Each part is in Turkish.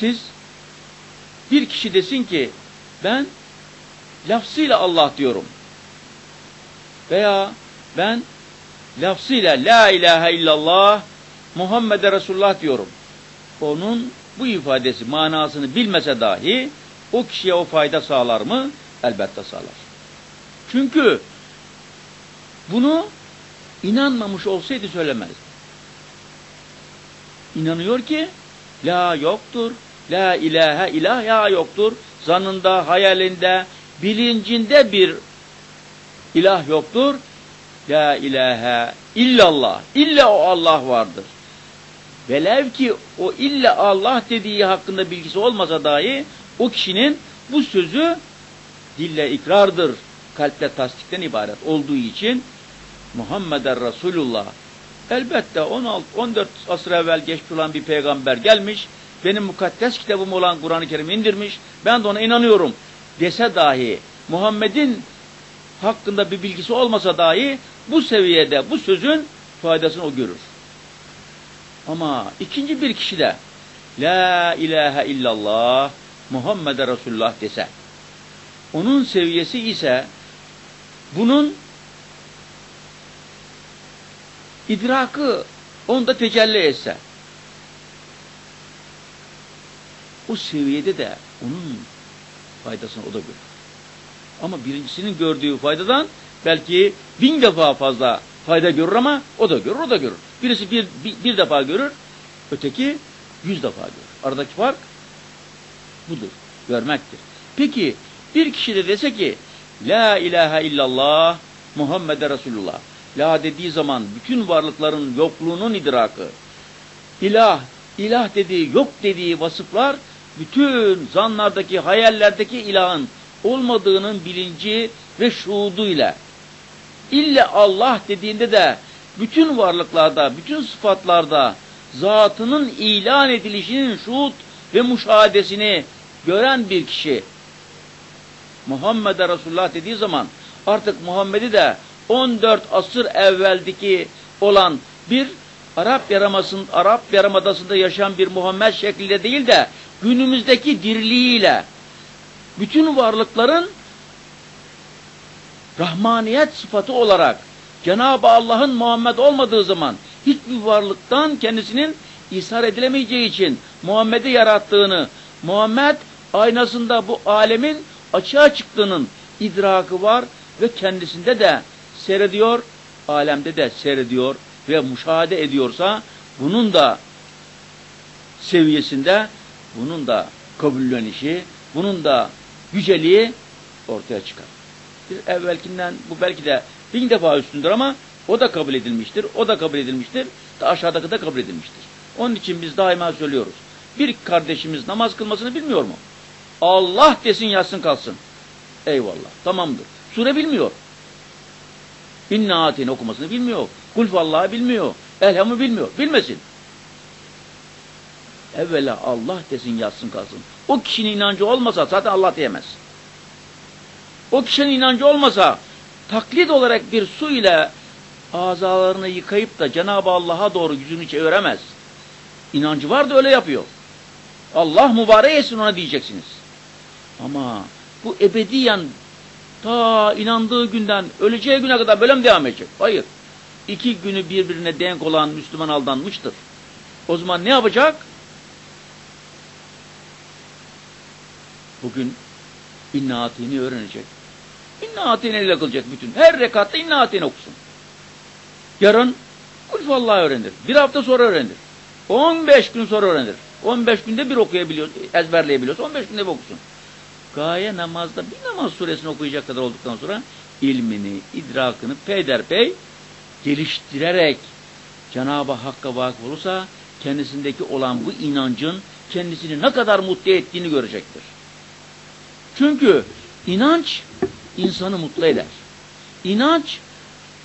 siz bir kişi desin ki ben lafzıyla Allah diyorum. Veya ben lafzıyla la ilahe illallah Muhammed'e Resulullah diyorum. Onun bu ifadesi manasını bilmese dahi o kişiye o fayda sağlar mı? Elbette sağlar. Çünkü bunu inanmamış olsaydı söylemezdi. İnanıyor ki la yoktur, la ilahe ilah ya yoktur. Zanında, hayalinde, bilincinde bir ilah yoktur. La ilahe illallah. İlla o Allah vardır. Velev ki o illa Allah dediği hakkında bilgisi olmasa dahi o kişinin bu sözü dille ikrardır, kalple tasdikten ibaret olduğu için Muhammeden Resulullah elbette 16 14 asır evvel geçmiş olan bir peygamber gelmiş, benim mukaddes kitabım olan Kur'an-ı Kerim indirmiş, ben de ona inanıyorum dese dahi Muhammed'in hakkında bir bilgisi olmasa dahi bu seviyede bu sözün faydasını o görür. Ama ikinci bir kişi de La ilahe illallah Muhammed Resulullah dese onun seviyesi ise bunun idrakı onda tecelli etse o seviyede de onun faydasını o da görür. Ama birincisinin gördüğü faydadan belki bin defa fazla fayda görür ama o da görür, o da görür. Birisi bir, bir, bir defa görür, öteki yüz defa görür. Aradaki fark budur, görmektir. Peki bir kişi de dese ki La ilahe illallah Muhammed Resulullah. La dediği zaman bütün varlıkların yokluğunun idrakı. İlah, ilah dediği, yok dediği vasıflar bütün zanlardaki, hayallerdeki ilahın olmadığının bilinci ve şuuduyla. İlle Allah dediğinde de bütün varlıklarda, bütün sıfatlarda zatının ilan edilişinin şuud ve müşahadesini gören bir kişi Muhammed'e Resulullah dediği zaman artık Muhammed'i de 14 asır evveldeki olan bir Arap Yarımadası'nda Arap Yarımadası'nda yaşayan bir Muhammed şeklinde değil de günümüzdeki dirliğiyle bütün varlıkların rahmaniyet sıfatı olarak Cenab-ı Allah'ın Muhammed olmadığı zaman hiçbir varlıktan kendisinin ishar edilemeyeceği için Muhammed'i yarattığını, Muhammed aynasında bu alemin açığa çıktığının idrakı var ve kendisinde de seyrediyor, alemde de seyrediyor ve müşahede ediyorsa bunun da seviyesinde bunun da kabullenişi, bunun da yüceliği ortaya çıkar. Bir evvelkinden bu belki de bin defa üstündür ama o da kabul edilmiştir, o da kabul edilmiştir, da aşağıdaki de kabul edilmiştir. Onun için biz daima söylüyoruz. Bir kardeşimiz namaz kılmasını bilmiyor mu? Allah desin yazsın kalsın. Eyvallah. Tamamdır. Sure bilmiyor. İnna atine okumasını bilmiyor. Kulfallah'ı bilmiyor. Elhamı bilmiyor. Bilmesin. Evvela Allah desin yazsın kalsın. O kişinin inancı olmasa zaten Allah diyemez. O kişinin inancı olmasa taklit olarak bir su ile azalarını yıkayıp da Cenab-ı Allah'a doğru yüzünü çeviremez. İnancı var da öyle yapıyor. Allah mübarek etsin ona diyeceksiniz. Ama bu ebediyen ta inandığı günden öleceği güne kadar böyle mi devam edecek? Hayır. İki günü birbirine denk olan Müslüman aldanmıştır. O zaman ne yapacak? Bugün İnna Atini öğrenecek. İnna Atini ile kılacak bütün. Her rekatta İnna Atini okusun. Yarın Kulfallah öğrenir. Bir hafta sonra öğrenir. 15 gün sonra öğrenir. 15 günde bir okuyabiliyor, ezberleyebiliyorsa 15 günde bir okusun. Gaye namazda bir namaz suresini okuyacak kadar olduktan sonra ilmini, idrakını peyderpey geliştirerek Cenab-ı Hakk'a vakıf olursa kendisindeki olan bu inancın kendisini ne kadar mutlu ettiğini görecektir. Çünkü inanç insanı mutlu eder. İnanç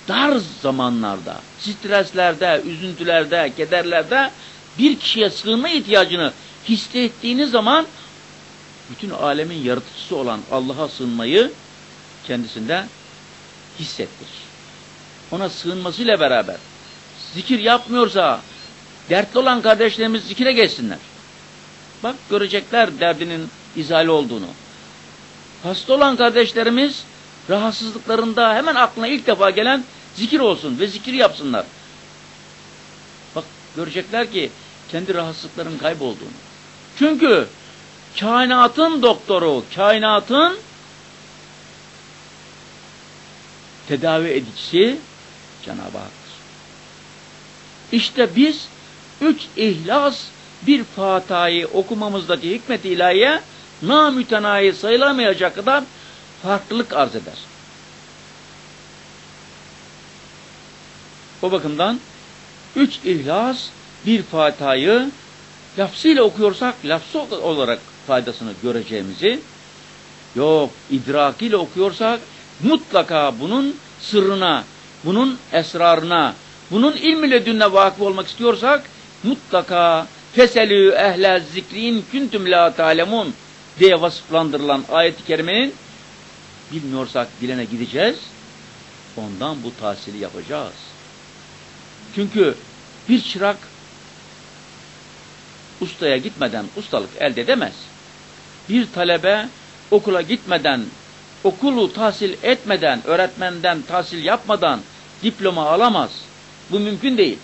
dar zamanlarda, streslerde, üzüntülerde, kederlerde bir kişiye sığınma ihtiyacını hissettiğiniz zaman bütün alemin yaratıcısı olan Allah'a sığınmayı kendisinde hissettirir. Ona sığınmasıyla beraber zikir yapmıyorsa dertli olan kardeşlerimiz zikire geçsinler. Bak görecekler derdinin izali olduğunu. Hasta olan kardeşlerimiz rahatsızlıklarında hemen aklına ilk defa gelen zikir olsun ve zikir yapsınlar. Bak görecekler ki kendi rahatsızlıkların kaybolduğunu. Çünkü kainatın doktoru, kainatın tedavi edicisi Cenab-ı Hak'tır. İşte biz üç ihlas bir Fatiha'yı okumamızdaki hikmet-i ilahiye namütenayi sayılamayacak kadar farklılık arz eder. O bakımdan üç ihlas bir Fatiha'yı lafzıyla okuyorsak lafzı olarak faydasını göreceğimizi yok idrakiyle okuyorsak mutlaka bunun sırrına, bunun esrarına, bunun ilmi ledünne vakıf olmak istiyorsak mutlaka feselü ehle zikrin küntüm la talemun diye vasıflandırılan ayet-i kerimenin bilmiyorsak bilene gideceğiz. Ondan bu tahsili yapacağız. Çünkü bir çırak ustaya gitmeden ustalık elde edemez. Bir talebe okula gitmeden, okulu tahsil etmeden, öğretmenden tahsil yapmadan diploma alamaz. Bu mümkün değil.